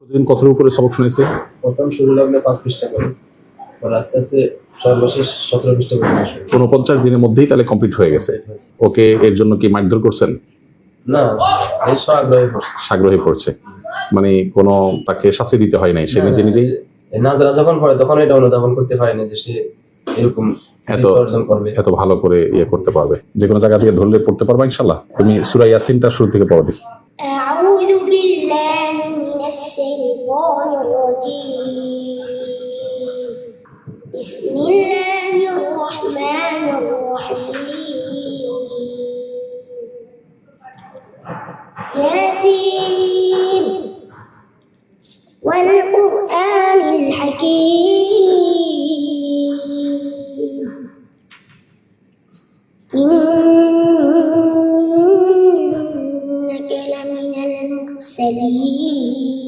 প্রতিদিন কতটুকু করে সবক শুনেছে। প্রথম শুরু লাগলে পাঁচ পৃষ্ঠা করে আস্তে আস্তে সর্বশেষ দিনের মধ্যেই তাহলে কমপ্লিট হয়ে গেছে। ওকে এর জন্য কি করছেন? না আগ্রহী মানে কোনো তাকে শাস্তি দিতে হয় নাই সে নিজে নিজেই? যখন পড়ে তখন এটা অনুধাবন করতে পারে না যে সে এরকম এত এত ভালো করে ইয়ে করতে পারবে। যে কোনো জায়গা থেকে ধরলে পড়তে পারবে ইনশাল্লাহ তুমি সুরাই শুরু থেকে পড়ো দেখি। الشيطان الرجيم. بسم الله الرحمن الرحيم. ياسين. والقرآن الحكيم. المرسلين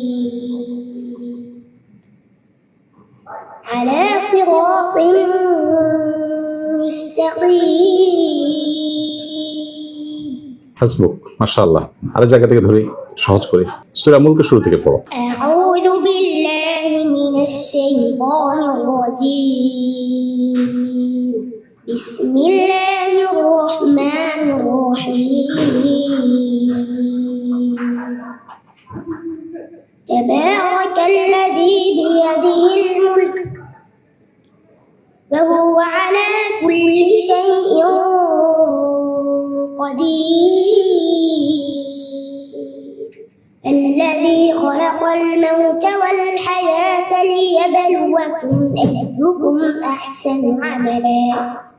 على صراط مستقيم হাসবুক মাশাআল্লাহ আরেক জায়গা থেকে ধরে সহজ করে সুরা মুলকে শুরু থেকে পড়ো أعوذ بالله من الشيطان الرجيم بسم الله تبارك الذي بيده الملك وهو على كل شيء قدير. الذي خلق الموت والحياة ليبلوكم أيكم أحسن عملا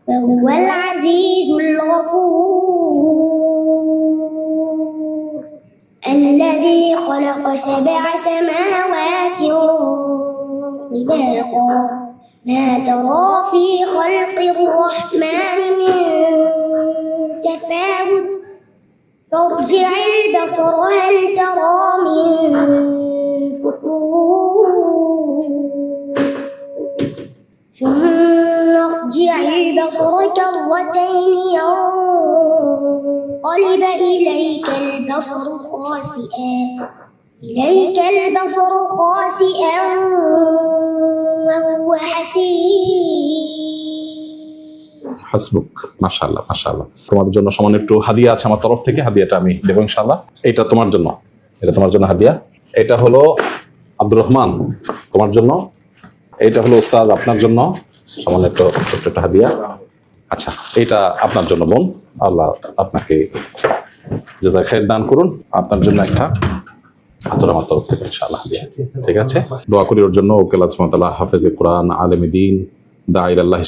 وهو العزيز الغفور. خلق سبع سماوات طباقا. ما ترى في خلق الرحمن من تفاوت. فارجع البصر هل ترى من فطور؟ ثم ارجع البصر كرتين ينقلب إليك البصر خاسئا إليك البصر خاسئا وهو حسير হাসবুক মাশাআল্লাহ মাশাআল্লাহ তোমাদের জন্য সামান্য একটু হাদিয়া আছে আমার তরফ থেকে হাদিয়াটা আমি দেবো ইনশাআল্লাহ এটা তোমার জন্য এটা তোমার জন্য হাদিয়া এটা হলো আব্দুর রহমান তোমার জন্য এটা হলো ওস্তাদ আপনার জন্য সামান্য একটু ছোট্ট একটা হাদিয়া আচ্ছা এটা আপনার জন্য বোন আল্লাহ আপনাকে যেটা খের দান করুন। আপনার জন্য একটা আমার তরফ থেকে ইনশাআল্লাহ ঠিক আছে। দোয়া করি ওর জন্য। ওকে আল্লাহ হাফেজে কোরআন আলেম দিন দা আল্লাহ